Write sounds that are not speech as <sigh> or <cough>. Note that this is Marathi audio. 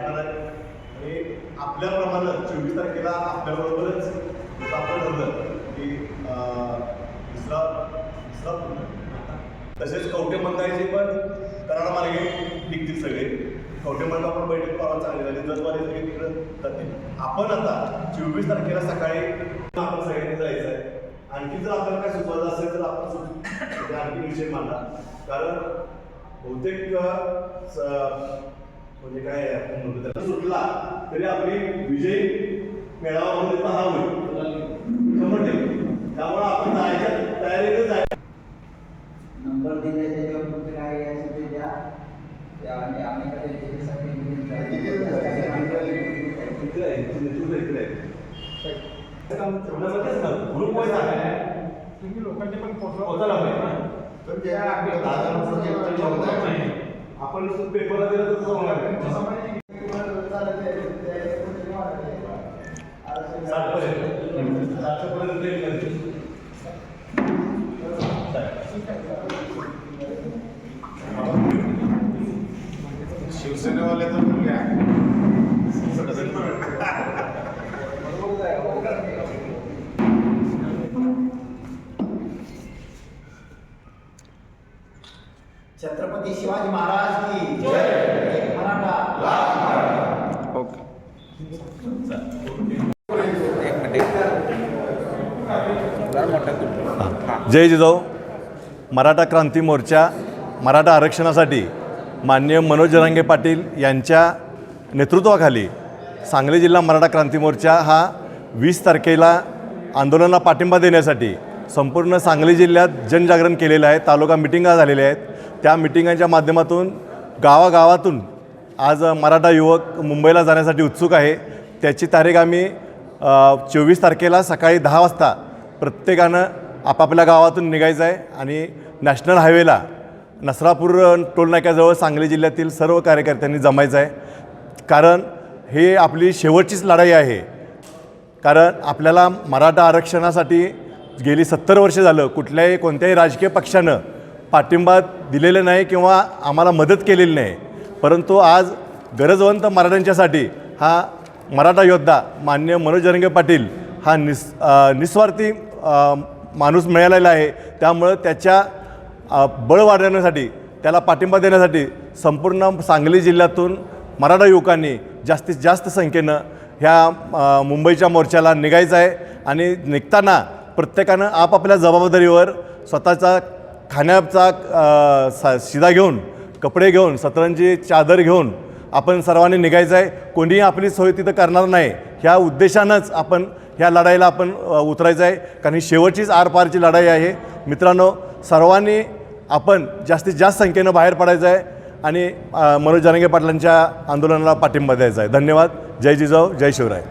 आपल्या आहे. आणि आपल्याप्रमाणे चोवीस तारखेला आपल्याबरोबरच आपण ठरलं की दुसरा दुसरा तसेच कवठे मंदायचे पण कराड मार्गे निघतील सगळे. कवठे मंदा पण बैठक परवा चांगली झाली. जतवारी सगळे तिकडं जातील. आपण आता चोवीस तारखेला सकाळी आपण सगळ्यांनी जायचं आहे. आणखी जर आपल्याला काय सुचवायचं असेल तर आपण म्हणजे आणखी विषय मांडा. कारण बहुतेक म्हणजे काय आहे, आपण म्हणतो त्याला सुटला तरी आपली विजयी मेळावा म्हणजे हा होईल. टक्के. त्यामुळे आपण जायच्या तयारीतच जायचं. नंबर दिले त्याच्यावर तुमचं काय असेल ते द्या आणि आम्ही काय इकडे आहे, इकडे इकडे आहे. ग्रुप वाईज आहे. तुम्ही लोकांचे पण पोहोचायला पाहिजे ना. आपण पेपरला दिलं तर तसं होणार. शिवसेनेवाले तर पण <laughs> <laughs> शिवाजी महाराज की जय मराठा. ओके. जय जिजाऊ. मराठा क्रांती मोर्चा मराठा आरक्षणासाठी माननीय मनोज जरांगे पाटील यांच्या नेतृत्वाखाली सांगली जिल्हा मराठा क्रांती मोर्चा हा वीस तारखेला आंदोलनाला पाठिंबा देण्यासाठी संपूर्ण सांगली जिल्ह्यात जनजागरण केलेलं आहे. तालुका मिटिंगा झालेल्या आहेत. त्या मिटिंगांच्या माध्यमातून गावागावातून आज मराठा युवक मुंबईला जाण्यासाठी उत्सुक आहे. त्याची तारीख आम्ही चोवीस तारखेला सकाळी दहा वाजता प्रत्येकानं आपापल्या गावातून निघायचं आहे आणि नॅशनल हायवेला नसरापूर टोलनाक्याजवळ सांगली जिल्ह्यातील सर्व कार्यकर्त्यांनी जमायचं आहे. कारण हे आपली शेवटचीच लढाई आहे. कारण आपल्याला मराठा आरक्षणासाठी गेली सत्तर वर्ष झालं कुठल्याही कोणत्याही राजकीय पक्षानं पाठिंबा दिलेला नाही किंवा आम्हाला मदत केलेली नाही. परंतु आज गरजवंत मराठ्यांच्यासाठी हा मराठा योद्धा मान्य मनोज जरंगे पाटील हा निस निस्वार्थी माणूस मिळालेला आहे. त्यामुळं त्याच्या बळ वाढवण्यासाठी त्याला पाठिंबा देण्यासाठी संपूर्ण सांगली जिल्ह्यातून मराठा युवकांनी जास्तीत जास्त संख्येनं ह्या मुंबईच्या मोर्चाला निघायचं आहे. आणि निघताना प्रत्येकानं आपापल्या जबाबदारीवर स्वतःचा खाण्याचा सा शिदा घेऊन कपडे घेऊन सतरंजी चादर घेऊन आपण सर्वांनी निघायचं आहे. कोणीही आपली सोय तिथं करणार नाही. ह्या उद्देशानंच आपण ह्या लढाईला आपण उतरायचं आहे. कारण ही शेवटचीच आरपारची लढाई आहे. मित्रांनो सर्वांनी आपण जास्तीत जास्त संख्येनं बाहेर पडायचं आहे आणि मनोज जरांगे पाटलांच्या आंदोलनाला पाठिंबा द्यायचा आहे. धन्यवाद. जय जिजाऊ जय शिवराय.